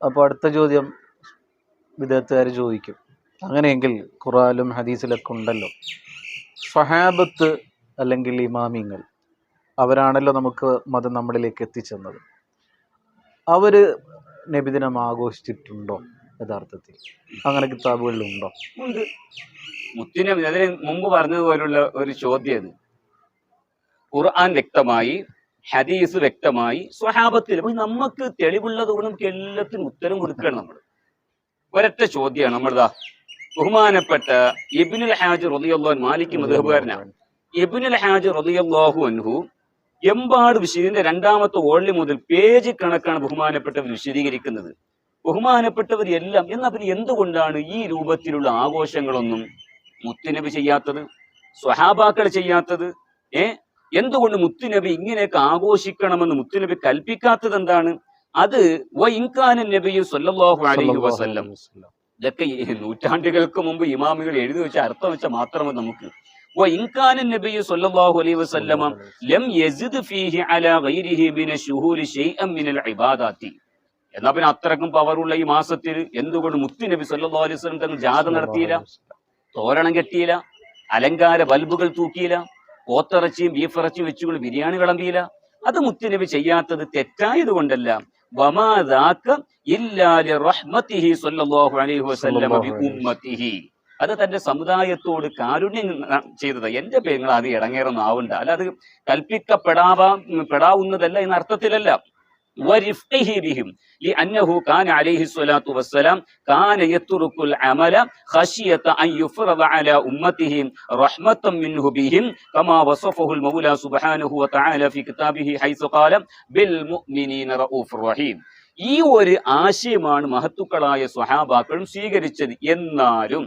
അപ്പോൾ അടുത്ത ചോദ്യം വിദഗ്ധക്കാർ ചോദിക്കും. അങ്ങനെയെങ്കിൽ ഖുറാലും ഹദീസിലൊക്കെ ഉണ്ടല്ലോ. സഹാബത്ത് അല്ലെങ്കിൽ ഇമാമിങ്ങൾ അവരാണല്ലോ നമുക്ക് മതം നമ്മളിലേക്ക് എത്തിച്ചെന്നത്. അവർ നബിദിനം ആഘോഷിച്ചിട്ടുണ്ടോ യഥാർത്ഥത്തിൽ? അങ്ങനെ കിതാബുകളിലുണ്ടോ മുത്തിനെ അതിന് മുമ്പ് പറഞ്ഞതുപോലുള്ള ഒരു ചോദ്യം ഖുർആൻ വ്യക്തമായി ഹദീസ് വ്യക്തമായി സ്വഹാബത്തിൽ നമുക്ക് തെളിവുള്ളത് കൊണ്ട് നമുക്ക് എല്ലാത്തിനും ഉത്തരം കൊടുക്കണം നമ്മൾ. ഒരൊറ്റ ചോദ്യമാണ് നമ്മളിതാ ബഹുമാനപ്പെട്ട ഇബിനുൽ ഹാജ് റളിയല്ലാഹു മാലിക് മധുബുകാരനാണ് ഇബിനുൽ ഹാജ് റളിയല്ലാഹു അൻഹു എമ്പാട് വിശദീന്റെ രണ്ടാമത്തെ ഓളി മുതൽ പേജ് കണക്കാണ് ബഹുമാനപ്പെട്ടവർ വിശദീകരിക്കുന്നത്. ബഹുമാനപ്പെട്ടവർ എല്ലാം എന്നാ പിന്നെ എന്തുകൊണ്ടാണ് ഈ രൂപത്തിലുള്ള ആഘോഷങ്ങളൊന്നും മുത്തുനബി ചെയ്യാത്തത് സ്വഹാബാക്കൾ ചെയ്യാത്തത് ഏ? എന്തുകൊണ്ട് മുത്തുനബി ഇങ്ങനെയൊക്കെ ആഘോഷിക്കണമെന്ന് മുത്തുനബി കൽപ്പിക്കാത്തത് എന്താണ്? അത് ഇൻകാനൻ നബിയു സല്ലല്ലാഹു അലൈഹി വസല്ലം. ഇതൊക്കെ നൂറ്റാണ്ടുകൾക്ക് മുമ്പ് ഇമാമികൾ എഴുതി വെച്ച അർത്ഥം വെച്ച മാത്രമേ നമുക്ക്. എന്നാ പിന്നെ അത്രക്കും പവറുള്ള ഈ മാസത്തിൽ എന്തുകൊണ്ട് മുത്തു നബി സല്ലാ അലൈഹി തങ്ങൾ ജാഥ നടത്തിയില്ല? തോരണം കെട്ടിയില്ല? അലങ്കാര ബൾബുകൾ തൂക്കിയില്ല? കോത്തിറച്ചിയും ബീഫ് ഇറച്ചിയും വെച്ചുകൊണ്ട് ബിരിയാണി വിളമ്പിയില്ല. അത് മുത്തുനബി ചെയ്യാത്തത് തെറ്റായത് കൊണ്ടല്ല അത് തന്റെ സമുദായത്തോട് കാരുണ്യം ചെയ്തത്. എന്റെ പേരുകൾ അത് ഇടങ്ങേറൊന്നും ആവണ്ട അല്ല അത് കൽപ്പിക്കപ്പെടാവാ പെടാവുന്നതല്ല എന്ന അർത്ഥത്തിലല്ല لأنه كان عليه الصلاة والسلام كان يترك العمل خشية أن يفرض على أمته رحمة منه بهم كما وصفه المولى سبحانه وتعالى في كتابه حيث قال بالمؤمنين رؤوف رحيم ഈ ഒരു ആശയമാണ് മഹത്തുക്കളായ സ്വഹാബാക്കളും സ്വീകരിച്ചത് എന്നാലും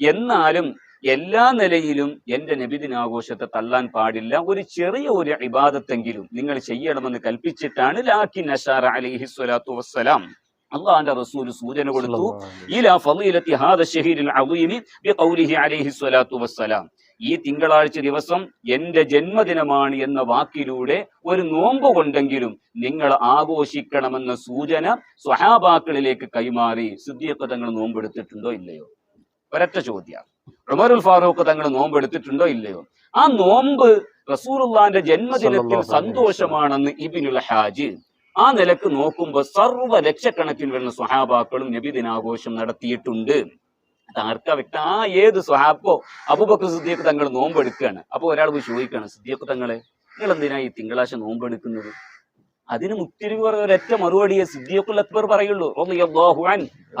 എന്നാലും എല്ലാ നിലയിലും എന്റെ നബിദിനാഘോഷത്തെ തള്ളാൻ പാടില്ല. ഒരു ചെറിയ ഒരു ഇബാദത്തെങ്കിലും നിങ്ങൾ ചെയ്യണമെന്ന് കൽപ്പിച്ചിട്ടാണ് ലാക്കി നഷാർ അലിഹി സ്വലാത്തു വസ്സലാം. അള്ളാന്റെ റസൂൽ സൂചന കൊടുത്തു. ഇലാ ഫളീലത്തി ഹാദ ഷഹീരിൽ ബിഖൗലിഹി അലൈഹി സ്വലാത്തു വസ്സലാം. ഈ തിങ്കളാഴ്ച ദിവസം എന്റെ ജന്മദിനമാണ് എന്ന വാക്കിലൂടെ ഒരു നോമ്പ് കൊണ്ടെങ്കിലും നിങ്ങൾ ആഘോഷിക്കണമെന്ന സൂചന സ്വഹാബാക്കളിലേക്ക് കൈമാറി. സിദ്ദീഖ് തങ്ങൾ നോമ്പെടുത്തിട്ടുണ്ടോ ഇല്ലയോ? ഒരൊറ്റ ചോദ്യം. ഉമറുൽ ഫാറൂഖ് തങ്ങൾ നോമ്പ് എടുത്തിട്ടുണ്ടോ ഇല്ലയോ? ആ നോമ്പ് റസൂറുല്ലാന്റെ ജന്മദിനത്തിൽ സന്തോഷമാണെന്ന് ഇബിനുൽ ഹാജ് ആ നിലയ്ക്ക് നോക്കുമ്പോൾ സർവ ലക്ഷക്കണക്കിന് വരുന്ന സ്വഹാബാക്കളും നബിദിനാഘോഷം നടത്തിയിട്ടുണ്ട്. ആർക്കാ വ്യക്തം? ആ ഏത് സ്വഹാബോ അബൂബക്കർ സിദ്ദീഖ് തങ്ങൾ നോമ്പ് എടുക്കുകയാണ് അപ്പൊ ഒരാൾ പോയി ചോദിക്കുകയാണ് സിദ്ദീഖ് തങ്ങളെ നിങ്ങൾ എന്തിനാ ഈ തിങ്കളാഴ്ച നോമ്പ് അതിന് മുത്തിരി ഒരൊറ്റ മറുപടിയെ സിദ്ദീഖുൽ അക്ബർ പറയുള്ളൂ.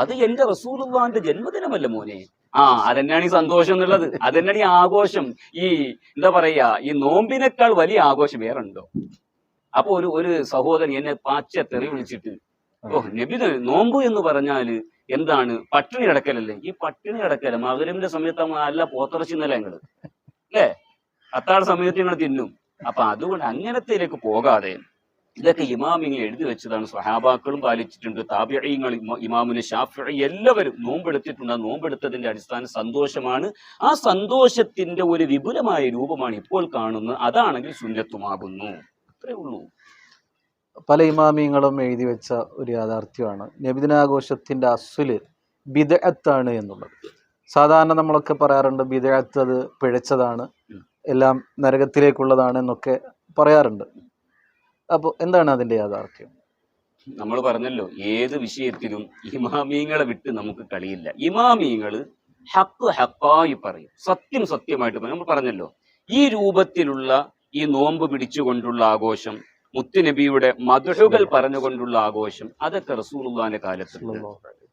അത് എന്റെ റസൂലുള്ളാന്റെ ജന്മദിനമല്ല മോനെ. ആ അതന്നെയാണ് ഈ സന്തോഷം എന്നുള്ളത്. അതന്നെയാണ് ഈ ആഘോഷം. ഈ എന്താ പറയാ ഈ നോമ്പിനേക്കാൾ വലിയ ആഘോഷം വേറെ ഉണ്ടോ? അപ്പൊ ഒരു ഒരു സഹോദരൻ എന്നെ പാച്ച തെറി വിളിച്ചിട്ട് ഓ നബി നോമ്പ് എന്ന് പറഞ്ഞാൽ എന്താണ്? പട്ടിണി കിടക്കലല്ലേ? ഈ പട്ടിണി കിടക്കല മകരമിന്റെ സമയത്ത് നല്ല പോത്തിറച്ചി നില ഞങ്ങൾ. അല്ലേ? അത്താഴ സമയത്ത് ഞങ്ങൾ തിന്നും. അപ്പൊ അതുകൊണ്ട് അങ്ങനത്തേലേക്ക് പോകാതെ ഇതൊക്കെ ഇമാമിങ്ങൾ എഴുതി വെച്ചതാണ്. സ്വഹാബാക്കളും പാലിച്ചിട്ടുണ്ട്. താബിയങ്ങൾ ഇമാമിന് ഷാഫി എല്ലാവരും നോമ്പെടുത്തിട്ടുണ്ട്. ആ നോമ്പെടുത്തതിന്റെ അടിസ്ഥാന സന്തോഷമാണ്. ആ സന്തോഷത്തിന്റെ ഒരു വിപുലമായ രൂപമാണ് ഇപ്പോൾ കാണുന്നത്. അതാണെങ്കിൽ സുന്നത്തുമാകുന്നു. അത്രേ ഉള്ളൂ. പല ഇമാമിയങ്ങളും എഴുതി വെച്ച ഒരു യാഥാർത്ഥ്യമാണ്. നബിദിനാഘോഷത്തിന്റെ അസുൽ ബിദഅത്താണ് എന്നുള്ളത്. സാധാരണ നമ്മളൊക്കെ പറയാറുണ്ട് ബിദഅത്ത് അത് പിഴച്ചതാണ്. എല്ലാം നരകത്തിലേക്കുള്ളതാണ് എന്നൊക്കെ പറയാറുണ്ട്. അപ്പോൾ എന്താണ് അതിന്റെ യാഥാർത്ഥ്യം? നമ്മൾ പറഞ്ഞല്ലോ ഏത് വിഷയത്തിലും ഇമാമിയങ്ങളെ വിട്ട് നമുക്ക് കളിയില്ല. ഇമാമിയങ്ങൾ ഹക്ക് ഹക്കായി പറയും. സത്യം സത്യമായിട്ട് പറയും. നമ്മൾ പറഞ്ഞല്ലോ ഈ രൂപത്തിലുള്ള ഈ നോമ്പ് പിടിച്ചുകൊണ്ടുള്ള ആഘോഷം മുത്തുനബിയുടെ മധുഷുകൾ പറഞ്ഞുകൊണ്ടുള്ള ആഘോഷം അതൊക്കെ റസൂലുള്ളാന്റെ കാലത്തുണ്ട്.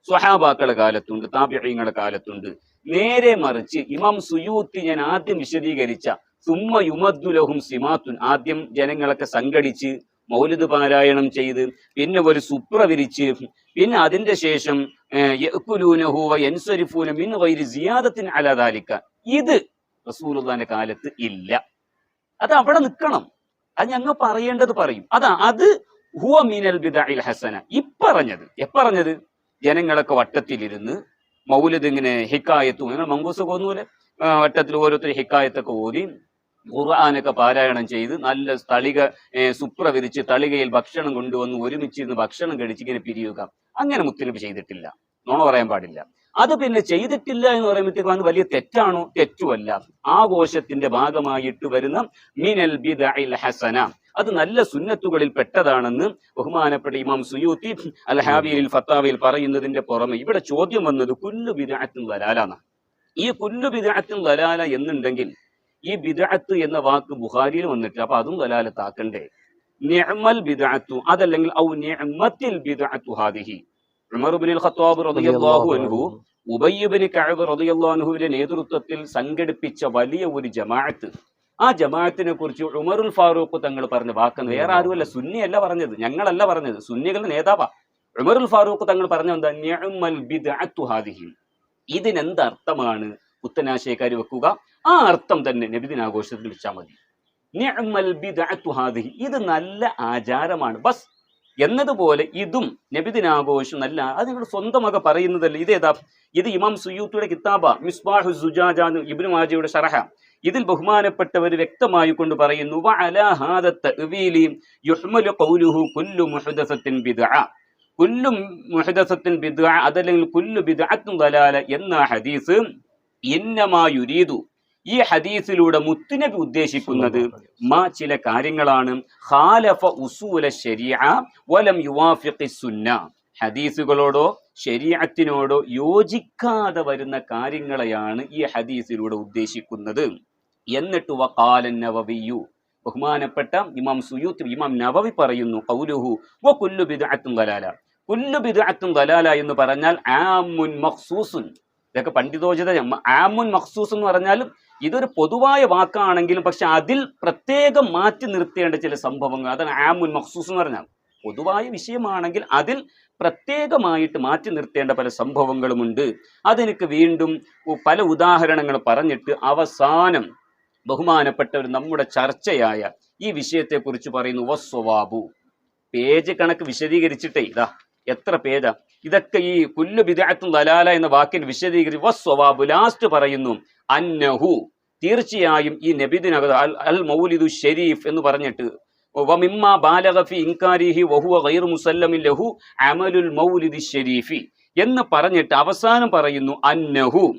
സ്വഹാബാക്കളുടെ കാലത്തുണ്ട് താപ്യങ്ങളുടെ കാലത്തുണ്ട്. നേരെ മറിച്ച് ഇമാം സുയൂത്തി ഞാൻ ആദ്യം വിശദീകരിച്ച സുമ്മ യുമദ്ദുലഹും സിമാത്തുൻ. ആദ്യം ജനങ്ങളൊക്കെ സംഘടിച്ച് മൗലിദ് പാരായണം ചെയ്ത് പിന്നെ ഒരു സുപ്ര വിരിച്ച് പിന്നെ അതിന്റെ ശേഷം സിയാദത്തിൻ അലാ ദാലിക. ഇത് റസൂലുള്ളാന്റെ കാലത്ത് ഇല്ല. അത് അവിടെ നിൽക്കണം അത് ഞങ്ങൾ പറയേണ്ടത് പറയും. അതാ അത് ഹുവ മീനൽ ബിദഅൽ ഹസന. ഇപ്പറഞ്ഞത്. എപ്പറഞ്ഞത്? ജനങ്ങളൊക്കെ വട്ടത്തിലിരുന്ന് മൗലിദ് ഇങ്ങനെ ഹിക്കായത്തും നിങ്ങൾ മങ്കൂസ് കോന്നൂലെ വട്ടത്തിൽ ഓരോരുത്തർ ഹിക്കായത്തൊക്കെ ഓതി ഖുർആാനൊക്കെ പാരായണം ചെയ്ത് നല്ല തളിക സുപ്ര വിരിച്ച് തളികയിൽ ഭക്ഷണം കൊണ്ടുവന്ന് ഒരുമിച്ചിരുന്ന് ഭക്ഷണം കഴിച്ച് ഇങ്ങനെ പിരിയുക. അങ്ങനെ മുത്തലിപ്പ് ചെയ്തിട്ടില്ല. നോണ പറയാൻ പാടില്ല. അത് പിന്നെ ചെയ്തിട്ടില്ല എന്ന് പറയുമ്പോഴത്തേക്കും അത് വലിയ തെറ്റാണോ? തെറ്റുമല്ല. ആഘോഷത്തിന്റെ ഭാഗമായിട്ട് വരുന്ന മിനൽ ബിദഇൽ ഹസന. അത് നല്ല സുന്നത്തുകളിൽ പെട്ടതാണെന്ന് ബഹുമാനപ്പെട്ട ഇമാം സുയൂത്തി അൽ ഹാബിയിൽ ഫത്താവിയിൽ പറയുന്നതിന്റെ പുറമെ ഇവിടെ ചോദ്യം വന്നത് കുല്ലു ബിദഅത്തും വരാലാണ് ഈ കുല്ലു ബിദഅത്തും വരാല എന്നുണ്ടെങ്കിൽ ഈ ബിദഅത്ത് എന്ന വാക്ക് ബുഖാരിയിൽ വന്നിട്ട് അപ്പൊ അതും ദലാലത്താക്കണ്ടേ? നിഅമൽ ബിദഅത്തു അതല്ലെങ്കിൽ ഔ നിഅമത്തിൽ ബിദഅത്തു ഹാദിഹി. ഉമർ ഇബ്നുൽ ഖത്താബ് റളിയല്ലാഹു അൻഹു ഉബയ്യബിന് കഅബ് റളിയല്ലാഹു അൻഹുവിന്റെ നേതൃത്വത്തിൽ സംഘടിപ്പിച്ച വലിയ ഒരു ജമാഅത്ത്. ആ ജമാഅത്തിനെ കുറിച്ച് ഉമറുൽ ഫാറൂഖ് തങ്ങൾ പറഞ്ഞ വാക്ക് വേറെ ആരുമല്ല സുന്നിയല്ല പറഞ്ഞത് ഞങ്ങളല്ല പറഞ്ഞത് സുന്നികളുടെ നേതാവാ. ഉമറുൽ ഫാറൂഖ് തങ്ങൾ പറഞ്ഞ എന്താ? നിഅമൽ ബിദ്അത്തു ഹാദിഹി. ഇതിനെന്ത് അർത്ഥമാണ്? പുത്തനാശയക്കാർ വെക്കുക. ആ അർത്ഥം തന്നെ നബിദിനാഘോഷത്തിൽ വെച്ചാൽ മതി. ബിദ്അത്തു ഇത് നല്ല ആചാരമാണ്. ബസ് എന്നതുപോലെ ഇതും നബിദിനാഘോഷം നല്ല അത് നിങ്ങൾ സ്വന്തമൊക്കെ പറയുന്നതല്ല. ഇതേതാ ഇത് ഇമാം സുയൂത്തിയുടെ കിതാബ മിസ്ബാഹു സുജാജ ഇബ്നു മാജയുടെ ഷറഹ. ഇതിൽ ബഹുമാനപ്പെട്ടവർ വ്യക്തമായി കൊണ്ട് പറയുന്നു അതല്ലെങ്കിൽ കുല്ലു ബിദ്അത്തുൻ ദലാല എന്ന ഹദീസ് ഇന്നമാ യുരീദു ഈ ഹദീസിലൂടെ മുത്തുനബി ഉദ്ദേശിക്കുന്നത് മാ ചില കാര്യങ്ങളാണ്. ഖാലഫ ഉസൂല ശരീഅ വലം യുവാഫിഖി സുന്ന. ഹദീസുകളോടോ ശരീഅത്തിനോടോ യോജിക്കാതെ വരുന്ന കാര്യങ്ങളെയാണ് ഈ ഹദീസിലൂടെ ഉദ്ദേശിക്കുന്നത്. എന്നിട്ട് വഖാല നവവിയു ബഹുമാനപ്പെട്ട ഇമാം സുയൂത്ത് ഇമാം നവവി പറയുന്നു ഖൗലുഹു വ കുല്ലു ബിദ്അത്തും ദലാല. കുല്ലു ബിദ്അത്തും ദലാല എന്ന് പറഞ്ഞാൽ ആമുൻ മഖ്സൂസുൻ. ഇതൊക്കെ പണ്ഡിതോചിത ആമുൻ മഖ്സൂസ് എന്ന് പറഞ്ഞാലും ഇതൊരു പൊതുവായ വാക്കാണെങ്കിലും പക്ഷെ അതിൽ പ്രത്യേകം മാറ്റി നിർത്തേണ്ട ചില സംഭവങ്ങൾ അതാണ് ആമുൻ മഖ്സൂസ് എന്ന് പറഞ്ഞാൽ. പൊതുവായ വിഷയമാണെങ്കിൽ അതിൽ പ്രത്യേകമായിട്ട് മാറ്റി നിർത്തേണ്ട പല സംഭവങ്ങളുമുണ്ട്. അതെനിക്ക് വീണ്ടും പല ഉദാഹരണങ്ങൾ പറഞ്ഞിട്ട് അവസാനം ബഹുമാനപ്പെട്ട ഒരു നമ്മുടെ ചർച്ചയായ ഈ വിഷയത്തെക്കുറിച്ച് പറയുന്നു വസ്വവാബു പേജ് കണക്ക് വിശദീകരിച്ചിട്ടേ ഇതാ എത്ര പേജാ? ഇതൊക്കെ ഈ കുല്ലു ബിദാത്തും ദലാല എന്ന വാക്കിൽ വിശദീകരിച്ച് വസ്വബാബു ലാസ്റ്റ് പറയുന്നു അന്നഹു. തീർച്ചയായും ഈ നബിദിനകത്ത് അൽ അൽ മൗലിദു ഷെരീഫ് എന്ന് പറഞ്ഞിട്ട് ഇൻകാരിഹി വഹുവ ഗൈർ ലഹു അമലുൽ മൗലിദി ഷെരീഫി എന്ന് പറഞ്ഞിട്ട് അവസാനം പറയുന്നു അന്നഹു.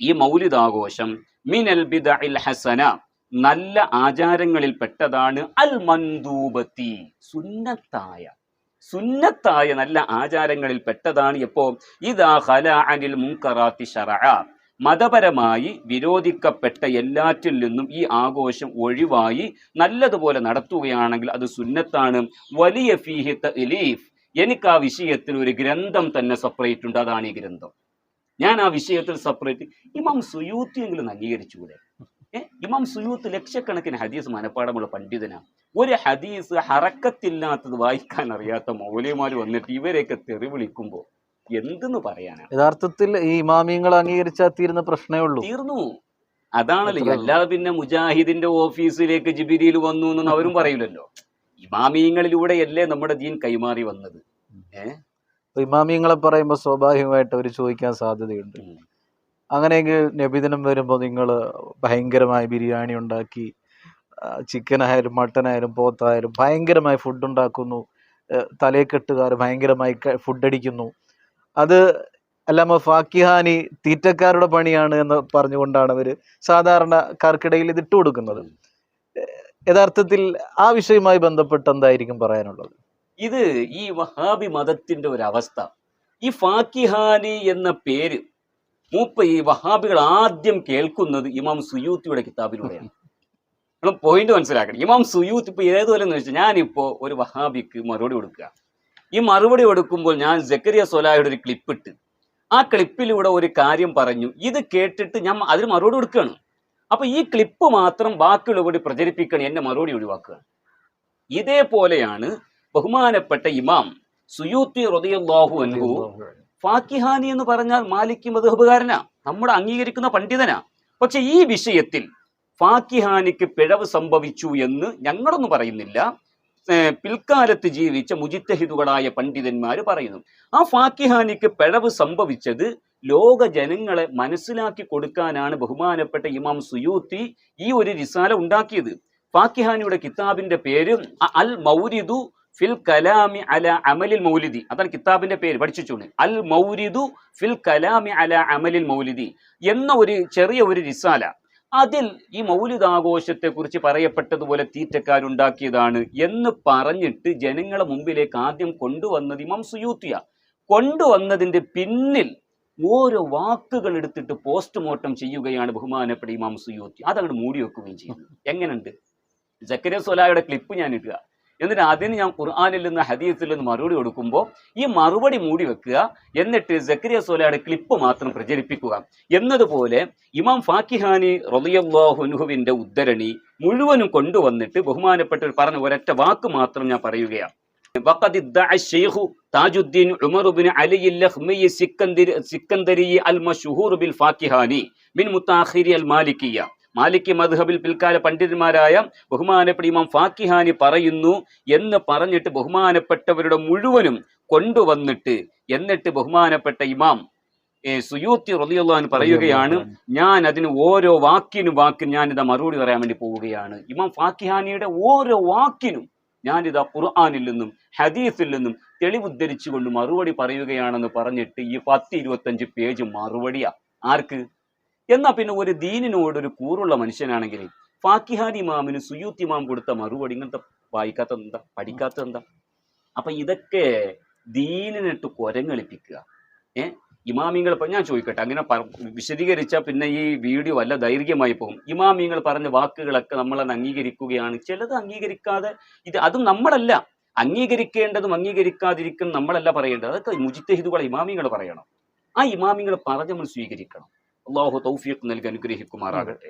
ഈ മൗലിദാഘോഷം മിനൽ ബിദഇൽ ഹസന. നല്ല ആചാരങ്ങളിൽ പെട്ടതാണ് അൽ മന്ദൂബത്തി സുന്നത്തായ. സുന്നത്തായ നല്ല ആചാരങ്ങളിൽ പെട്ടതാണ് എപ്പോ? ഇതാ ഹല അനിൽ മുൻകറാത്തി മതപരമായി വിരോധിക്കപ്പെട്ട എല്ലാറ്റിൽ നിന്നും ഈ ആഘോഷം ഒഴിവായി നല്ലതുപോലെ നടത്തുകയാണെങ്കിൽ അത് സുന്നത്താണ്. വലിയ ഫീഹി ഇലീഫ് എനിക്ക് ആ വിഷയത്തിൽ ഒരു ഗ്രന്ഥം തന്നെ സെപ്പറേറ്റ് ഉണ്ട്. അതാണ് ഈ ഗ്രന്ഥം. ഞാൻ ആ വിഷയത്തിൽ സെപ്പറേറ്റ് ഇമാം സുയൂത്തിയെങ്കിലും അംഗീകരിച്ചുകൂടെ? ഇമാം സുയൂത്ത് ലക്ഷക്കണക്കിന് ഹദീസ് മനഃപ്പാടമുള്ള പണ്ഡിതനാണ് ഒരു ഹദീസ് ഹറക്കത്തില്ലാത്തത് വായിക്കാൻ അറിയാത്ത മൗലിമാർ വന്നിട്ട് ഇവരെയൊക്കെ തെറി വിളിക്കുമ്പോൾ എന്തെന്ന് പറയാനാണ് യഥാർത്ഥത്തിൽ ഈ ഇമാമിയങ്ങൾ അംഗീകരിച്ചാൽ തീരുന്ന പ്രശ്നമേ ഉള്ളൂ. തീർന്നു. അതാണല്ലോ അല്ലാതെ പിന്നെ മുജാഹിദിന്റെ ഓഫീസിലേക്ക് ജിബിരിയിൽ വന്നു എന്നൊന്നും അവരും പറയില്ലല്ലോ ഇമാമിയങ്ങളിലൂടെയല്ലേ നമ്മുടെ ദീൻ കൈമാറി വന്നത്. ഏഹ് ഇമാമിയങ്ങളെ പറയുമ്പോൾ സ്വാഭാവികമായിട്ട് അവർ ചോദിക്കാൻ സാധ്യതയുണ്ട്. അങ്ങനെയെങ്കിൽ നബിദിനം വരുമ്പോൾ നിങ്ങൾ ഭയങ്കരമായി ബിരിയാണി ഉണ്ടാക്കി ചിക്കനായാലും മട്ടനായാലും പോത്തായാലും ഭയങ്കരമായി ഫുഡ് ഉണ്ടാക്കുന്നു. ഏഹ് തലേക്കെട്ടുകാർ ഭയങ്കരമായി ഫുഡ് അടിക്കുന്നു. അത് അല്ലാമ ഫാക്കിഹാനി തീറ്റക്കാരുടെ പണിയാണ് എന്ന് പറഞ്ഞുകൊണ്ടാണ് അവർ സാധാരണക്കാർക്കിടയിൽ ഇത് ഇതിട്ട് കൊടുക്കുന്നത്. യഥാർത്ഥത്തിൽ ആ വിഷയവുമായി ബന്ധപ്പെട്ട് എന്തായിരിക്കും പറയാനുള്ളത്? ഇത് ഈ വഹാബി മതത്തിന്റെ ഒരു അവസ്ഥ ഈ ഫാക്കിഹാനി എന്ന പേര് മൂപ്പ ഈ വഹാബികൾ ആദ്യം കേൾക്കുന്നത് ഇമാം സുയൂത്തിയുടെ കിതാബിലൂടെയാണ്. നമ്മൾ പോയിന്റ് മനസ്സിലാക്കണം. ഇമാം സുയൂത്ത് ഇപ്പൊ ഏതുപോലെ എന്ന് വെച്ചാൽ ഞാനിപ്പോ ഒരു വഹാബിക്ക് മറുപടി കൊടുക്കുക. ഈ മറുപടി കൊടുക്കുമ്പോൾ ഞാൻ ജക്കരിയ സൊലായുടെ ഒരു ക്ലിപ്പ് ഇട്ട് ആ ക്ലിപ്പിലൂടെ ഒരു കാര്യം പറഞ്ഞു. ഇത് കേട്ടിട്ട് ഞാൻ അതിന് മറുപടി കൊടുക്കുകയാണ്. അപ്പൊ ഈ ക്ലിപ്പ് മാത്രം ബാക്കിയുള്ളവരോട് പ്രചരിപ്പിക്കണം എന്നെ മറുപടി ഒഴിവാക്കുക. ഇതേപോലെയാണ് ബഹുമാനപ്പെട്ട ഇമാം സുയൂത്തി റളിയല്ലാഹു അൻഹു. ഫാക്കിഹാനി എന്ന് പറഞ്ഞാൽ മാലിക് മധുഹബുകാരനാ നമ്മുടെ അംഗീകരിക്കുന്ന പണ്ഡിതനാ. പക്ഷെ ഈ വിഷയത്തിൽ ഫാക്കിഹാനിക്ക് പിഴവ് സംഭവിച്ചു എന്ന് ഞങ്ങളൊന്നും പറയുന്നില്ല. പിൽക്കാലത്ത് ജീവിച്ച മുജിത്തഹിദുകളായ പണ്ഡിതന്മാർ പറയുന്നു ആ ഫാക്കിഹാനിക്ക് പിഴവ് സംഭവിച്ചത് ലോക ജനങ്ങളെ മനസ്സിലാക്കി കൊടുക്കാനാണ് ബഹുമാനപ്പെട്ട ഇമാം സുയൂത്തി ഈ ഒരു റിസാല ഉണ്ടാക്കിയത്. ഫാക്കിഹാനിയുടെ കിതാബിന്റെ പേര് അൽ മൗരിദു ഫിൽ കലാമി അല അമലിൽ മൗലിദി. അതാണ് കിതാബിന്റെ പേര് പഠിച്ചിട്ടുണ്ട് അൽ മൗരിദു ഫിൽ കലാമി അല അമലിൽ മൗലിദി എന്ന ഒരു ചെറിയ ഒരു റിസാല. അതിൽ ഈ മൗലിദ് ആഘോഷത്തെ കുറിച്ച് പറയപ്പെട്ടതുപോലെ തീറ്റക്കാരുണ്ടാക്കിയതാണ് എന്ന് പറഞ്ഞിട്ട് ജനങ്ങളെ മുമ്പിലേക്ക് ആദ്യം കൊണ്ടുവന്നത് ഇമാം സുയൂത്തിയ. കൊണ്ടുവന്നതിന്റെ പിന്നിൽ ഓരോ വാക്കുകൾ എടുത്തിട്ട് പോസ്റ്റ്മോർട്ടം ചെയ്യുകയാണ് ബഹുമാനപ്പെട്ട ഇമാം സുയൂത്തി. അതങ്ങോട്ട് മൂടി വെക്കുകയും ചെയ്യുന്നു എങ്ങനെയുണ്ട്? ജക്കരിയ സൊലായുടെ ക്ലിപ്പ് ഞാൻ ഇടുക എന്നിട്ട് അതിന് ഞാൻ ഖുർആാനിൽ നിന്ന് ഹദീസിൽ നിന്ന് മറുപടി കൊടുക്കുമ്പോൾ ഈ മറുപടി മൂടി വെക്കുക എന്നിട്ട് ജക്കരിയ സോലയുടെ ക്ലിപ്പ് മാത്രം പ്രചരിപ്പിക്കുക എന്നതുപോലെ ഇമാം ഫാക്കിഹാനി റളിയല്ലാഹുനുഹുവിന്റെ ഉദ്ധരണി മുഴുവനും കൊണ്ടുവന്നിട്ട് ബഹുമാനപ്പെട്ട പറഞ്ഞ ഒരൊറ്റ വാക്ക് മാത്രം ഞാൻ പറയുകയാണ് وقد ادعى الشيخ تاج الدين عمر بن علي اللخمي السكندري السكندري المشهور بالفاكهاني من متأخري المالكية മാലിക് മദ്ഹബിൽ പിൽക്കാല പണ്ഡിതന്മാരായ ബഹുമാനപ്പെട്ട ഇമാം ഫാക്കിഹാനി പറയുന്നു എന്ന് പറഞ്ഞിട്ട് ബഹുമാനപ്പെട്ടവരുടെ മുഴുവനും കൊണ്ടുവന്നിട്ട് എന്നിട്ട് ബഹുമാനപ്പെട്ട ഇമാം സുയൂത്തി അൻഹു പറയുകയാണ് ഞാൻ അതിന് ഓരോ വാക്കിനും വാക്കിനും ഞാനിതാ മറുപടി പറയാൻ വേണ്ടി പോവുകയാണ്. ഇമാം ഫാക്കിഹാനിയുടെ ഓരോ വാക്കിനും ഞാനിതാ ഖുർആാനിൽ നിന്നും ഹദീസിൽ നിന്നും തെളിവുദ്ധരിച്ചുകൊണ്ട് മറുപടി പറയുകയാണെന്ന് പറഞ്ഞിട്ട് ഈ പത്ത് ഇരുപത്തഞ്ച് പേജ് മറുപടിയാ. ആർക്ക്? എന്നാ പിന്നെ ഒരു ദീനിനോട് ഒരു കൂറുള്ള മനുഷ്യനാണെങ്കിൽ ഫാക്കിഹാൻ ഇമാമിന് സുയൂത്ത് ഇമാം കൊടുത്ത മറുപടി ഇങ്ങനത്തെ വായിക്കാത്ത എന്താ? പഠിക്കാത്ത എന്താ? അപ്പൊ ഇതൊക്കെ ദീനിനിട്ട് കൊരങ്ങളിപ്പിക്കുക. ഏ? ഇമാമിങ്ങൾ ഞാൻ ചോദിക്കട്ടെ അങ്ങനെ വിശദീകരിച്ചാൽ പിന്നെ ഈ വീഡിയോ വല്ല ദൈർഘ്യമായി പോകും. ഇമാമിങ്ങൾ പറഞ്ഞ വാക്കുകളൊക്കെ നമ്മളത് അംഗീകരിക്കുകയാണ്. ചിലത് അംഗീകരിക്കാതെ ഇത് അതും നമ്മളല്ല. അംഗീകരിക്കേണ്ടതും അംഗീകരിക്കാതിരിക്കും നമ്മളല്ല പറയേണ്ടത്. അതൊക്കെ മുജിത്തഹിദുകൾ ഇമാമിങ്ങൾ പറയണം. ആ ഇമാമിങ്ങൾ പറഞ്ഞ് നമ്മൾ സ്വീകരിക്കണം. അള്ളാഹു തൗഫീഖ് നൽകി അനുഗ്രഹിക്കുമാറാകട്ടെ.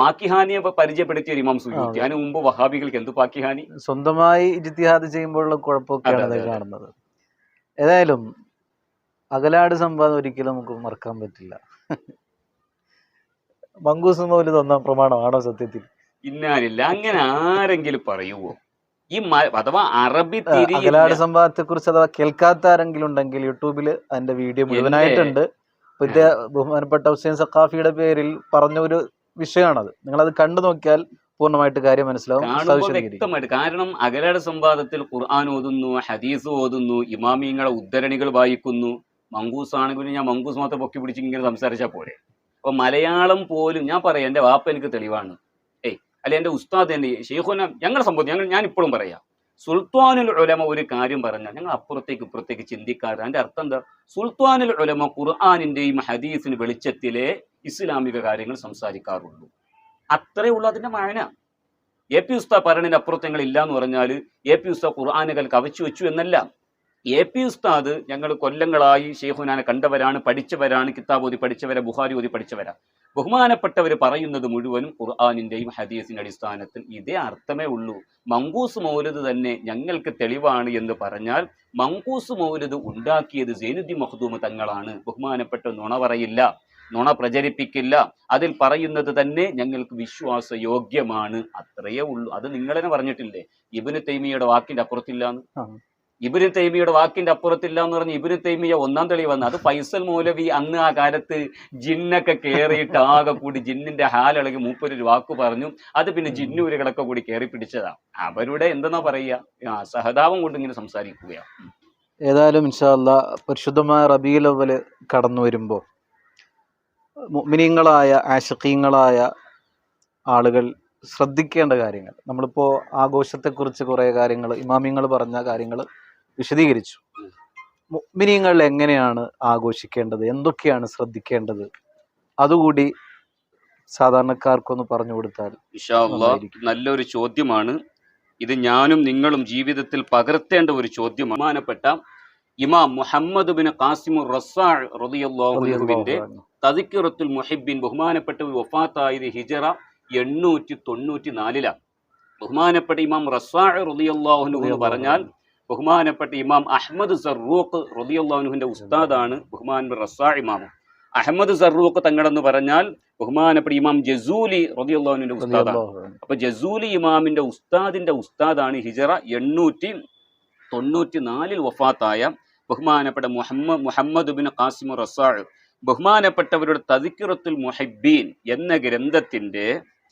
ഫാക്കിഹാനിയെ പരിചയപ്പെടുത്തിയ ഒരു ഇമാം സുയൂത്തി അതിനു മുമ്പ് വഹാബികൾക്ക് എന്ത് ഫാക്കിഹാനി? സ്വന്തമായി ഇജ്തിഹാദ് ചെയ്യുമ്പോഴുള്ള കുഴപ്പമൊക്കെയാണ്. കാണുന്നത്. ഏതായാലും അകലാട് സംവാദം ഒരിക്കലും നമുക്ക് മറക്കാൻ പറ്റില്ല. മങ്കൂസ് മൗലിദ് ഒന്നാം പ്രമാണമാണോ സത്യത്തിൽ? ഇന്നാലില്ല. അങ്ങനെ ആരെങ്കിലും പറയുവോ? ഈ അഥവാ അറബി അകലാട് സംവാദത്തെ കുറിച്ച് അഥവാ കേൾക്കാത്ത ആരെങ്കിലും ഉണ്ടെങ്കിൽ യൂട്യൂബിൽ അതിന്റെ വീഡിയോ മുഴുവനായിട്ടുണ്ട്. ഇത് ബഹുമാനപ്പെട്ട ഹുസൈൻ സഖാഫിയുടെ പേരിൽ പറഞ്ഞ ഒരു വിഷയമാണത്. നിങ്ങൾ അത് കണ്ടു നോക്കിയാൽ പൂർണമായിട്ട് കാര്യം മനസ്സിലാവും. വ്യക്തമായിട്ട് കാരണം അകലയുടെ സംവാദത്തിൽ ഖുർആൻ ഓതുന്നു ഹദീസ് ഓതുന്നു ഇമാമിങ്ങളെ ഉദ്ധരണികൾ വായിക്കുന്നു. മങ്കൂസ് ആണെങ്കിലും ഞാൻ മങ്കൂസ് മാത്രം പൊക്കി പിടിച്ച് ഇങ്ങനെ സംസാരിച്ചാൽ പോരെ. അപ്പൊ മലയാളം പോലും ഞാൻ പറയാം എന്റെ വാപ്പ എനിക്ക് തെളിവാണ്. ഏയ് അല്ലെ എന്റെ ഉസ്താദ് എന്റെ ഷെയ്ഖുന ഞങ്ങളെ സംഭവം ഞങ്ങൾ ഞാൻ ഇപ്പോഴും പറയാം. സുൽത്താനുൽ ഉലമ ഒരു കാര്യം പറഞ്ഞാൽ ഞങ്ങൾ അപ്പുറത്തേക്ക് ഇപ്പുറത്തേക്ക് ചിന്തിക്കാറ് അതിന്റെ അർത്ഥം എന്താ? സുൽത്താനുൽ ഉലമ ഖുർആാനിന്റെയും ഹദീസിന് വെളിച്ചത്തിലെ ഇസ്ലാമിക കാര്യങ്ങൾ സംസാരിക്കാറുള്ളൂ. അത്രേ ഉള്ളൂ അതിന്റെ മായന. എ പി ഉസ്താ പറയണതിന് അപ്പുറത്ത് ഞങ്ങൾ ഇല്ല എന്ന് പറഞ്ഞാൽ എ പി ഉസ്താ ഖുർആാനുകൾ കവച്ചു വെച്ചു എന്നല്ല. എ പി ഉസ്താദ് ഞങ്ങൾ കൊല്ലങ്ങളായി ഷെയ്ഖുനാനെ കണ്ടവരാണ് പഠിച്ചവരാണ് കിതാബ് ഓതി പഠിച്ചവരെ ബുഹാരി ഓതി പഠിച്ചവരാ. ബഹുമാനപ്പെട്ടവർ പറയുന്നത് മുഴുവനും ഖുർആാനിന്റെയും ഹദീസിന്റെ അടിസ്ഥാനത്തിൽ ഇതേ അർത്ഥമേ ഉള്ളൂ. മങ്കൂസ് മൗലത് തന്നെ ഞങ്ങൾക്ക് തെളിവാണ് എന്ന് പറഞ്ഞാൽ മങ്കൂസ് മൗലത് ഉണ്ടാക്കിയത് സൈനുദ്ദീൻ മഹദൂമ് തങ്ങളാണ്. ബഹുമാനപ്പെട്ട നുണ പറയില്ല നുണ പ്രചരിപ്പിക്കില്ല. അതിൽ പറയുന്നത് തന്നെ ഞങ്ങൾക്ക് വിശ്വാസയോഗ്യമാണ്. അത്രയേ ഉള്ളൂ. അത് നിങ്ങളെന്നെ പറഞ്ഞിട്ടില്ലേ? ഇബിന് തൈമിയുടെ വാക്കിന്റെ അപ്പുറത്തില്ലാന്ന്. ഇബിന് തൈമിയുടെ വാക്കിന്റെ അപ്പുറത്തില്ല എന്ന് പറഞ്ഞ് ഇബിന് തൈമിയ ഒന്നാം തെളിവ് വന്ന അത് ഫൈസൽ മൗലവി അന്ന് ആ കാലത്ത് ജിന്നൊക്കെ കേറിയിട്ട് ആകെ കൂടി ജിന്നിന്റെ ഹാലിളകി മൂപ്പര് വാക്ക് പറഞ്ഞു. അത് പിന്നെ ജിന്നൂരുകളൊക്കെ കൂടി കയറി പിടിച്ചതാ. അവരുടെ എന്തെന്നാ പറയുക? ആ, സഹതാപം കൊണ്ട് ഇങ്ങനെ സംസാരിക്കുകയാണ്. ഏതായാലും ഇൻഷാല്ല പരിശുദ്ധമായ റബീ അവൽ കടന്നു വരുമ്പോൾ മുഅ്മിനീങ്ങളായ ആശക്കീങ്ങളായ ആളുകൾ ശ്രദ്ധിക്കേണ്ട കാര്യങ്ങൾ. നമ്മളിപ്പോൾ ആഘോഷത്തെക്കുറിച്ച് കുറേ കാര്യങ്ങൾ ഇമാമിങ്ങൾ പറഞ്ഞ കാര്യങ്ങൾ വിശദീകരിച്ചു. മിനിങ്ങൾ എങ്ങനെയാണ് ആഘോഷിക്കേണ്ടത്? എന്തൊക്കെയാണ് ശ്രദ്ധിക്കേണ്ടത്? അതുകൂടി സാധാരണക്കാർക്കൊന്ന് പറഞ്ഞു കൊടുത്താൽ നല്ലൊരു ചോദ്യമാണ്. ഇത് ഞാനും നിങ്ങളും ജീവിതത്തിൽ പകർത്തേണ്ട ഒരു ചോദ്യം ബഹുമാനപ്പെട്ട ഇമാം മുഹമ്മദ് ബിൻ ഖാസിമു റസാഖ് റളിയല്ലാഹുവിന്റെ തദിക്കിറത്തുൽ മുഹിബിൻ ബഹുമാനപ്പെട്ട ഒരു വഫാത്തായത് ഹിജറ എണ്ണൂറ്റി തൊണ്ണൂറ്റി നാലിലാണ് ബഹുമാനപ്പെട്ട ഇമാം റസാഖ് റളിയല്ലാഹുനു എന്ന് പറഞ്ഞാൽ ബഹുമാനപ്പെട്ട ഇമാം അഹമ്മദ് സറൂഖ് റളിയല്ലാഹുനുവിന്റെ ഉസ്താദാണ് ബഹുമാൻ റസാ ഇമാം. അഹമ്മദ് സറൂഖ് തങ്ങളെന്ന് പറഞ്ഞാൽ ബഹുമാനപ്പെട്ട ഇമാം ജസൂലി റളിയല്ലാഹുവിന്റെ ഉസ്താദാണ്. അപ്പൊ ജസൂലി ഇമാമിന്റെ ഉസ്താദിന്റെ ഉസ്താദാണ് ഹിജറ എണ്ണൂറ്റി തൊണ്ണൂറ്റി നാലിൽ വഫാത്തായ ബഹുമാനപ്പെട്ട മുഹമ്മദ് മുഹമ്മദ് ബിൻ ഖാസിം റസാൾ ബഹുമാനപ്പെട്ടവരുടെ തദിക്കിറത്തുൽ മുഹബ്ബീൻ എന്ന ഗ്രന്ഥത്തിന്റെ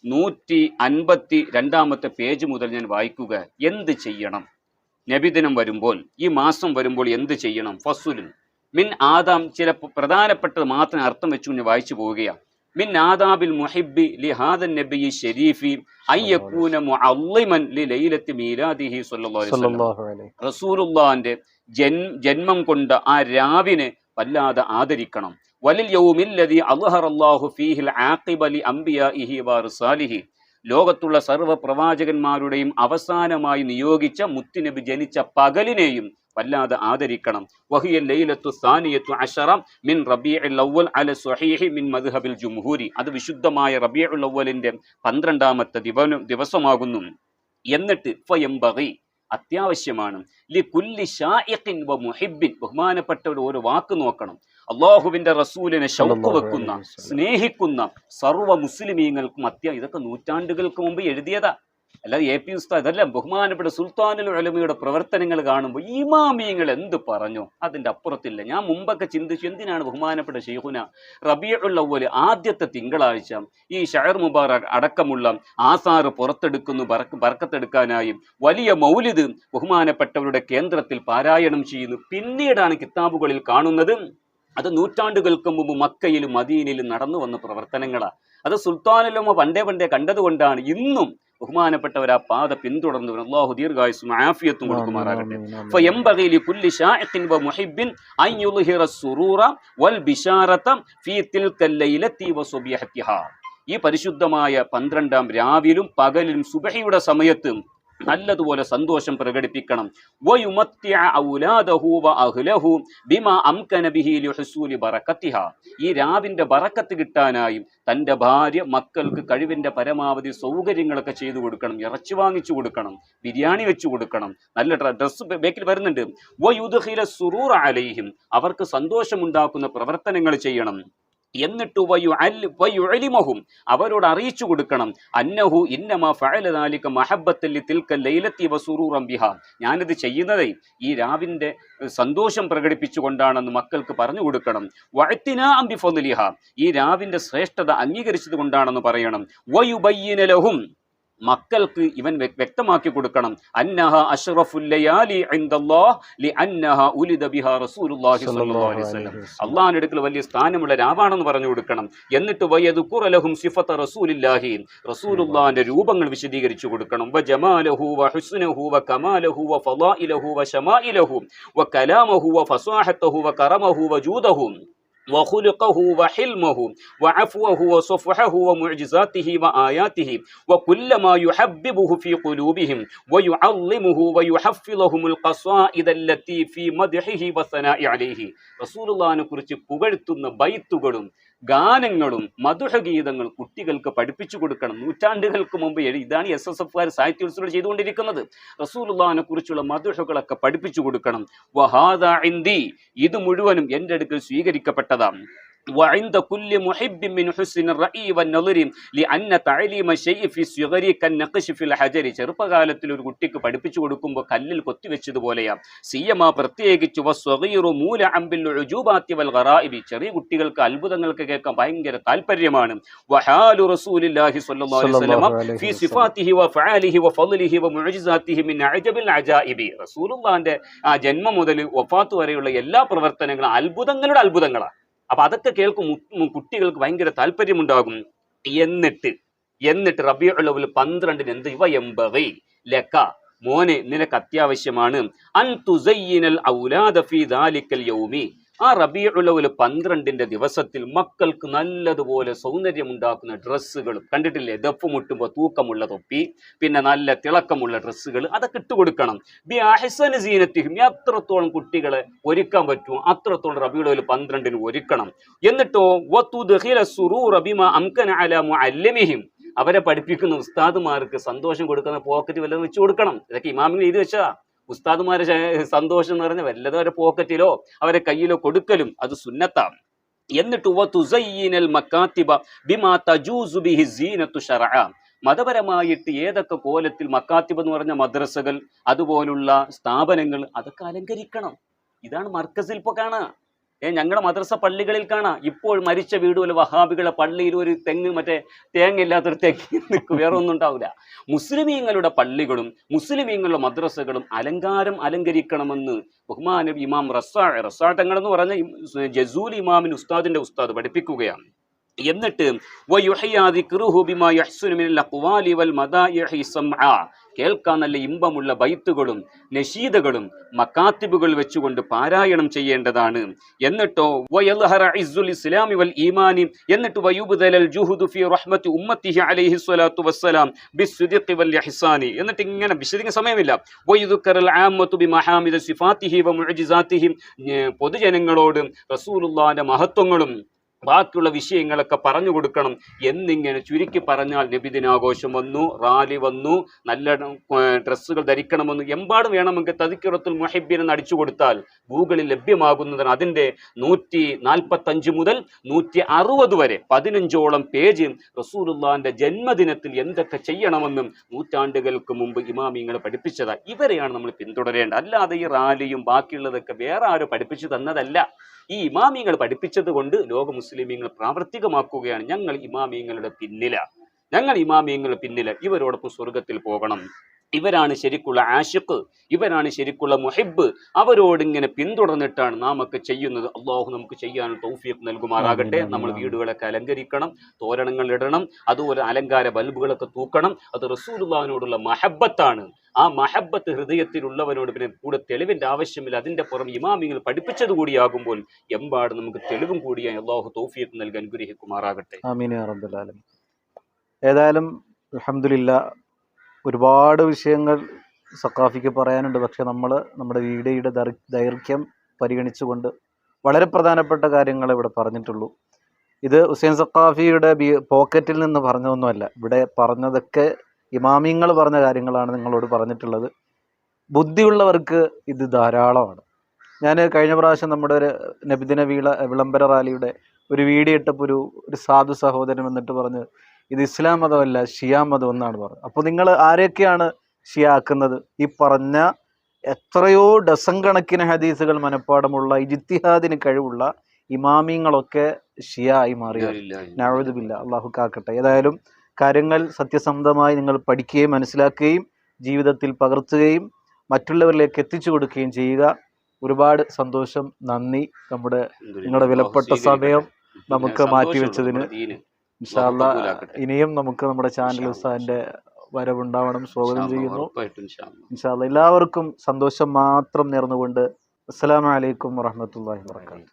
നൂറ്റി അൻപത്തി രണ്ടാമത്തെ പേജ് മുതൽ ഞാൻ വായിക്കുക. എന്ത് ചെയ്യണം? നബിദിനം വരുമ്പോൾ ഈ മാസം വരുമ്പോൾ എന്ത് ചെയ്യണം? ഫസുലിൻ മിൻ ആദാം ചില പ്രധാനപ്പെട്ടത് മാത്രം അർത്ഥം വെച്ചു ഞാൻ വായിച്ചു പോവുകയാണ് മിൻ ആദാബിൽ മുഹിബി ലിഹാദൻ നബി ഷരീഫി അയ്യക്കൂന മുഅള്ളിമൻ ലി ലൈലത്തി മീലാദിഹി സ്വല്ലല്ലാഹു അലൈഹി റസൂലുള്ളാന്റെ ജന്മം കൊണ്ട് ആ രാവിനെ വല്ലാതെ ആദരിക്കണം. വലിൽ യൗമില്ലദി അള്ളാഹു ഫീഹിൽ ആഖിബ ലി അംബിയാഇഹി വറുസാലിഹി ലോകത്തുള്ള സർവ പ്രവാചകന്മാരുടെയും അവസാനമായി നിയോഗിച്ച മുത്തുനബി ജനിച്ച പകലിനെയും വല്ലാതെ ആദരിക്കണം. വഹിയ ലൈലത്തു സാനിയത്തു അഷറ മിൻ അവൽ അല മിൻ മദ്ഹബിൽ ജുംഹൂരി. അത് വിശുദ്ധമായ റബീഉൽ ഉള്ളവലിന്റെ പന്ത്രണ്ടാമത്തെ ദിവ ദിവസമാകുന്നു. എന്നിട്ട് അത്യാവശ്യമാണ്. ലി കുല്ലി ഷായിഖിൻ വ വാക്ക് നോക്കണം. അള്ളാഹുവിന്റെ റസൂലിനെ ഷൗക്ക് വെക്കുന്ന സ്നേഹിക്കുന്ന സർവ മുസ്ലിമീങ്ങൾക്കും അത്യ ഇതൊക്കെ നൂറ്റാണ്ടുകൾക്ക് മുമ്പ് എഴുതിയതാ. അല്ലാതെ എ പി ഉസ്താദ് അല്ല ബഹുമാനപ്പെട്ട സുൽത്താനുൽ ഉലമയുടെ പ്രവർത്തനങ്ങൾ കാണുമ്പോൾ ഇമാമിയങ്ങൾ എന്ത് പറഞ്ഞു? അതിന്റെ അപ്പുറത്തില്ല. ഞാൻ മുമ്പൊക്കെ ചിന്തിച്ചു എന്തിനാണ് ബഹുമാനപ്പെട്ട ഷെയ്ഖുന അവ്വൽ ആദ്യത്തെ തിങ്കളാഴ്ച ഈ ഷഹർ മുബാറക് അടക്കമുള്ള ആസാറ് പുറത്തെടുക്കുന്നു ബറക്ക് ബറക്കത്തെടുക്കാനായി വലിയ മൗലിദ് ബഹുമാനപ്പെട്ടവരുടെ കേന്ദ്രത്തിൽ പാരായണം ചെയ്യുന്നു. പിന്നീടാണ് കിതാബുകളിൽ കാണുന്നത് അത് നൂറ്റാണ്ടുകൾക്ക് മുമ്പ് മക്കയിലും മദീനയിലും നടന്നു വന്ന പ്രവർത്തനങ്ങളാണ് അത് സുൽത്താനിലുമ പണ്ടേ പണ്ടേ കണ്ടതുകൊണ്ടാണ് ഇന്നും ബഹുമാനപ്പെട്ടവർ ആ പാത പിന്തുടർന്നു അള്ളാഹു ദീർഘായുസും ആഫിയത്തും കൊടുക്കുമാറാകട്ടെ. കുല്ലി ഷായത്തിൻ വ വൽ ഫീ വ ഈ പരിശുദ്ധമായ പന്ത്രണ്ടാം രാവിലും പകലിലും സുബഹയുടെ സമയത്തും നല്ലതുപോലെ സന്തോഷം പ്രകടിപ്പിക്കണം. ഈ രാവിന്റെ ബറക്കത്ത് കിട്ടാനായും തന്റെ ഭാര്യ മക്കൾക്ക് കഴിവിന്റെ പരമാവധി സൗകര്യങ്ങളൊക്കെ ചെയ്തു കൊടുക്കണം. ഇറച്ചി വാങ്ങിച്ചു കൊടുക്കണം. ബിരിയാണി വെച്ചു കൊടുക്കണം. നല്ല ഡ്രസ്സ് ബേക്കിൽ വരുന്നുണ്ട്. സുറൂർ അലൈഹിം. അവർക്ക് സന്തോഷമുണ്ടാക്കുന്ന പ്രവർത്തനങ്ങൾ ചെയ്യണം. എന്നിട്ട് വയുഅലിമഹും അവരോട് അറിയിച്ചു കൊടുക്കണം. അന്നഹു ഇന്നമാ ഫഅല ദാലിക മഹബ്ബത്തല്ലി തിൽക ലൈലത്തി വസുറൂറം ബിഹ. ഞാനിത് ചെയ്യുന്നതേ ഈ രാവിന്റെ സന്തോഷം പ്രകടിപ്പിച്ചുകൊണ്ടാണെന്ന് മക്കൾക്ക് പറഞ്ഞു കൊടുക്കണം. വഴത്തിന അംബി ഈ രാവിന്റെ ശ്രേഷ്ഠത അംഗീകരിച്ചത് കൊണ്ടാണെന്ന് പറയണം. വയുബയ്യിന ലഹും. മക്കൾക്ക് ഇവൻ വ്യക്തമാക്കി കൊടുക്കണം. അന്നഹ അഷ്റഫുൽ ലയാലി ഇൻദല്ലാഹ് ലി ഉലിദ ബിഹാ റസൂലുള്ളാഹി സ്വല്ലല്ലാഹു അലൈഹി വസല്ലം. അള്ളാഹിന്റെ അടുക്കൽ വലിയ സ്ഥാനമുള്ള രാവാണെന്ന് പറഞ്ഞു കൊടുക്കണം. എന്നിട്ട് വയദുക്കുറലഹും സിഫത്ത റസൂലില്ലാഹി. റസൂലുള്ളാഹിന്റെ രൂപങ്ങൾ വിശദീകരിച്ചു കൊടുക്കണം. വ ജമാലഹു വ ഹുസ്നഹു വ കമാലഹു വ ഫളായിലഹു വ ശമായിലഹു വ കലാമഹു വ ഫസാഹത്തഹു വ കറമഹു വ ജൂദഹു. وخلقه وحلمه وعفوه وصفحه ومعجزاته وآياته وكل ما يحببه في قلوبهم ويعظمه ويحفظهم القصائد التي في مدحه والثناء عليه رسول الله കുറിച്ച് പുകഴ്ത്തുന്ന ബൈത്തുകളും ഗാനങ്ങളും മധുഹഗീതങ്ങൾ കുട്ടികൾക്ക് പഠിപ്പിച്ചു കൊടുക്കണം. നൂറ്റാണ്ടുകൾക്ക് മുമ്പ് ഇതാണ് എസ് എസ് എഫുകാർ സാഹിത്യോത്സവം ചെയ്തുകൊണ്ടിരിക്കുന്നത്. റസൂലുള്ളാഹിനെ കുറിച്ചുള്ള മധുഹകളൊക്കെ പഠിപ്പിച്ചു കൊടുക്കണം. വഹാദ ഇന്ദി ഇത് മുഴുവനും എന്റെ അടുക്കൽ സ്വീകരിക്കപ്പെട്ടതാണ്. وعند كل محب من حسن الرأي والنظر لأن تعليم الشيء في الصغر كالنقش في الحجر ചെറുപ്പകാലത്തിൽ ഒരു കുട്ടിക്ക് പഠിപ്പിച്ചു കൊടുക്കുമ്പോൾ കല്ലിൽ കൊത്തിവെച്ചതുപോലെയാ സിയമാ പ്രത്യേകിച്ച് വസ്വഗീറു മൂല അമ്പിൽ ഉജൂബാത്തി വൽ ഗറായിബി ചെറിയ കുട്ടികൾക്ക് അത്ഭുതങ്ങൾക്ക് കേൾക്കാൻ ഭയങ്കര താല്പര്യമാണ് വഹാലു റസൂലില്ലാഹി സ്വല്ലല്ലാഹു അലൈഹി വസല്ലമ സല്ലല്ലാഹു അലൈഹി ഫി വസല്ലം. സിഫാത്തിഹി വഫഅലിഹി വഫളിഹി വമുഅ്ജിസാത്തിഹി മിൻ അജബിൽ അജായിബി റസൂലുള്ളാഹിന്റെ ആ ജന്മം മുതൽ വഫാത്ത് വരെയുള്ള എല്ലാ പ്രവർത്തനങ്ങളും അത്ഭുതങ്ങളുടെ അത്ഭുതങ്ങളാണ് അപ്പൊ അതൊക്കെ കേൾക്കും കുട്ടികൾക്ക് ഭയങ്കര താല്പര്യമുണ്ടാകും. എന്നിട്ട് എന്നിട്ട് റബിയുൽ പന്ത്രണ്ടിന് എന്ത്? ഇവ എമ്പവൈ ലക്ക മോനെ നിനക്ക് അത്യാവശ്യമാണ്. അൻ തുസൈനൽ ഔലാദ ഫി ദാലിക്കൽ യൗമി. ആ റബിയുൽ പന്ത്രണ്ടിന്റെ ദിവസത്തിൽ മക്കൾക്ക് നല്ലതുപോലെ സൗന്ദര്യമുണ്ടാക്കുന്ന ഡ്രസ്സുകൾ കണ്ടിട്ടില്ലേ? ദഫ് മുട്ടുമ്പോൾ തൂക്കമുള്ള തൊപ്പി പിന്നെ നല്ല തിളക്കമുള്ള ഡ്രസ്സുകൾ അതൊക്കെ ഇട്ടുകൊടുക്കണം ബി അഹ്സന സീനത്തിഹിം എത്രത്തോളം കുട്ടികളെ ഒരുക്കാൻ പറ്റുമോ അത്രത്തോളം റബിയുൽ പന്ത്രണ്ടിന് ഒരുക്കണം. എന്നിട്ടോ അവരെ പഠിപ്പിക്കുന്ന ഉസ്താദുമാർക്ക് സന്തോഷം കൊടുക്കുന്ന പോക്കറ്റ് വല്ലതും വെച്ച് കൊടുക്കണം. ഇതൊക്കെ ഇമാമിന് എഴുതി വെച്ചാ. ഉസ്താദുമാരെ സന്തോഷം നിറഞ്ഞ വല്ലതും അവരെ പോക്കറ്റിലോ അവരെ കയ്യിലോ കൊടുക്കലും അത് സുന്നത്താണ്. എന്നിട്ട് ബിമാ തജൂസു ബിഹി മതപരമായിട്ട് ഏതൊക്കെ കോലത്തിൽ മക്കാത്തിബ് എന്ന് പറഞ്ഞ മദ്രസകൾ അതുപോലുള്ള സ്ഥാപനങ്ങൾ അതൊക്കെ അലങ്കരിക്കണം. ഇതാണ് മർക്കസിൽ ഇപ്പൊ കാണുക. ഏ ഞങ്ങളുടെ മദ്രസ പള്ളികളിൽ കാണാം. ഇപ്പോൾ മരിച്ച വീട് പോലെ വഹാബികളെ പള്ളിയിൽ ഒരു തെങ്ങ് മറ്റേ തേങ്ങ ഇല്ലാത്തൊരു തെങ്ങ് നിൽക്കും. വേറെ ഒന്നും ഉണ്ടാവില്ല മുസ്ലിമീങ്ങളുടെ പള്ളികളും മുസ്ലിമീങ്ങളുടെ മദ്രസകളും അലങ്കാരം അലങ്കരിക്കണമെന്ന് ബഹുമാന ഇമാം റസാ റസാ തങ്ങൾ എന്ന് പറഞ്ഞ ജസൂൽ ഇമാമിൻ ഉസ്താദിന്റെ ഉസ്താദ് പഠിപ്പിക്കുകയാണ്. എന്നിട്ട് കേൾക്കാൻ നല്ല ഇമ്പമുള്ള ബൈത്തുകളും നഷീദകളും മക്കാത്തിബുകൾ വെച്ചുകൊണ്ട് പാരായണം ചെയ്യേണ്ടതാണ്. എന്നിട്ടോ ഇസ്ലാമി വൽ ഈമാനി എന്നിട്ട് ജുഹുദു ഫി റഹ്മത്തി ഉമ്മത്തിഹി വസ്സലാം വൽ എന്നിട്ട് ഇങ്ങനെ വിശദീകരിക്കാൻ സമയമില്ല. വയുദ്കറൽ ആമത്തു മുഅ്ജിസാത്തിഹി പൊതുജനങ്ങളോട് റസൂലുള്ളാഹിന്റെ മഹത്വങ്ങളും ബാക്കിയുള്ള വിഷയങ്ങളൊക്കെ പറഞ്ഞു കൊടുക്കണം എന്നിങ്ങനെ ചുരുക്കി പറഞ്ഞാൽ നബിദിനാഘോഷം വന്നു റാലി വന്നു നല്ല ഡ്രസ്സുകൾ ധരിക്കണമെന്ന് എമ്പാട് വേണമെങ്കിൽ തതിക്കിറത്തുൽ മുഹബീൻ എന്ന് അടിച്ചു കൊടുത്താൽ ഗൂഗിളിൽ ലഭ്യമാകുന്നതാണ് അതിന്റെ നൂറ്റി നാൽപ്പത്തഞ്ച് മുതൽ നൂറ്റി അറുപത് വരെ പതിനഞ്ചോളം പേജ് റസൂലുള്ളാന്റെ ജന്മദിനത്തിൽ എന്തൊക്കെ ചെയ്യണമെന്നും നൂറ്റാണ്ടുകൾക്ക് മുമ്പ് ഇമാമിങ്ങൾ പഠിപ്പിച്ചതാണ്. ഇവരെയാണ് നമ്മൾ പിന്തുടരേണ്ടത്. അല്ലാതെ ഈ റാലിയും ബാക്കിയുള്ളതൊക്കെ വേറെ ആരും പഠിപ്പിച്ചു തന്നതല്ല. ഈ ഇമാമിങ്ങൾ പഠിപ്പിച്ചത് കൊണ്ട് ലോക മുസ്ലിമീങ്ങൾ പ്രാവർത്തികമാക്കുകയാണ്. ഞങ്ങൾ ഇമാമിങ്ങളുടെ പിന്നില. ഞങ്ങൾ ഇമാമിയങ്ങളുടെ പിന്നില. ഇവരോടൊപ്പം സ്വർഗത്തിൽ പോകണം. ഇവരാണ് ശരിക്കുള്ള ആഷിഖ് ഇവരാണ് ശരിക്കുള്ള മുഹിബ്. അവരോട് ഇങ്ങനെ പിന്തുടർന്നിട്ടാണ് നാം ഒക്കെ ചെയ്യുന്നത്. അള്ളാഹു നമുക്ക് ചെയ്യാൻ തൗഫീഖ് നൽകുമാറാകട്ടെ. നമ്മൾ. വീടുകളൊക്കെ അലങ്കരിക്കണം തോരണങ്ങൾ ഇടണം അതുപോലെ അലങ്കാര ബൾബുകളൊക്കെ തൂക്കണം. അത് റസൂലുള്ളാഹിനോടുള്ള മഹബത്താണ്. ആ മഹബത്ത് ഹൃദയത്തിലുള്ളവനോട് പിന്നെ കൂടെ തെളിവിന്റെ ആവശ്യമില്ല. അതിന്റെ പുറം ഇമാമിങ്ങൾ പഠിപ്പിച്ചത് കൂടിയാകുമ്പോൾ എമ്പാട് നമുക്ക് തെളിവും കൂടിയായി അള്ളാഹു തൗഫീഖ് നൽകി അനുഗ്രഹിക്കുമാറാകട്ടെ. ആമീൻ യാ റബ്ബൽ ആലമീൻ. ഏതായാലും അൽഹംദുലില്ലാ ഒരുപാട് വിഷയങ്ങൾ സക്കാഫിക്ക് പറയാനുണ്ട്. പക്ഷെ നമ്മൾ നമ്മുടെ വീഡിയോയുടെ ദൈർഘ്യം പരിഗണിച്ചുകൊണ്ട് വളരെ പ്രധാനപ്പെട്ട കാര്യങ്ങൾ ഇവിടെ പറഞ്ഞിട്ടുള്ളൂ. ഇത് ഹുസൈൻ സക്കാഫിയുടെ പോക്കറ്റിൽ നിന്ന് പറഞ്ഞതൊന്നുമല്ല. ഇവിടെ പറഞ്ഞതൊക്കെ ഇമാമിങ്ങൾ പറഞ്ഞ കാര്യങ്ങളാണ് നിങ്ങളോട് പറഞ്ഞിട്ടുള്ളത്. ബുദ്ധിയുള്ളവർക്ക് ഇത് ധാരാളമാണ്. ഞാൻ കഴിഞ്ഞ പ്രാവശ്യം നമ്മുടെ ഒരു നബിദിന വീള വിളംബര റാലിയുടെ ഒരു വീഡിയോ ഇട്ടപ്പോൾ ഒരു ഒരു സാധു സഹോദരൻ എന്നിട്ട് പറഞ്ഞു ഇത് ഇസ്ലാം മതമല്ല ഷിയാ മതം എന്നാണ് പറഞ്ഞത്. അപ്പോൾ നിങ്ങൾ ആരെയൊക്കെയാണ് ഷിയ ആക്കുന്നത് ഈ പറഞ്ഞ എത്രയോ ഡസൻ കണക്കിന് ഹദീസുകൾ മനഃപ്പാടമുള്ള ഇജിത്തിഹാദിന് കഴിവുള്ള ഇമാമിങ്ങളൊക്കെ ഷിയ ആയി മാറിയത് നഴുതുമില്ല അള്ളാഹു കാക്കട്ടെ. ഏതായാലും കാര്യങ്ങൾ സത്യസന്ധമായി നിങ്ങൾ പഠിക്കുകയും മനസ്സിലാക്കുകയും ജീവിതത്തിൽ പകർത്തുകയും മറ്റുള്ളവരിലേക്ക് എത്തിച്ചു കൊടുക്കുകയും ചെയ്യുക. ഒരുപാട് സന്തോഷം നന്ദി. നമ്മുടെ നിങ്ങളുടെ വിലപ്പെട്ട സമയം നമുക്ക് മാറ്റിവെച്ചതിന് ഇൻഷാല്ല ഇനിയും നമുക്ക് നമ്മുടെ ചാനൽ ഉസ്താദിന്റെ വരവുണ്ടാവണം സ്വാഗതം ചെയ്യുന്നു. ഇൻഷാല്ല എല്ലാവർക്കും സന്തോഷം മാത്രം നേർന്നുകൊണ്ട് അസ്സലാമു അലൈക്കും വറഹ്മത്തുള്ളാഹി വാബറകാതുഹു.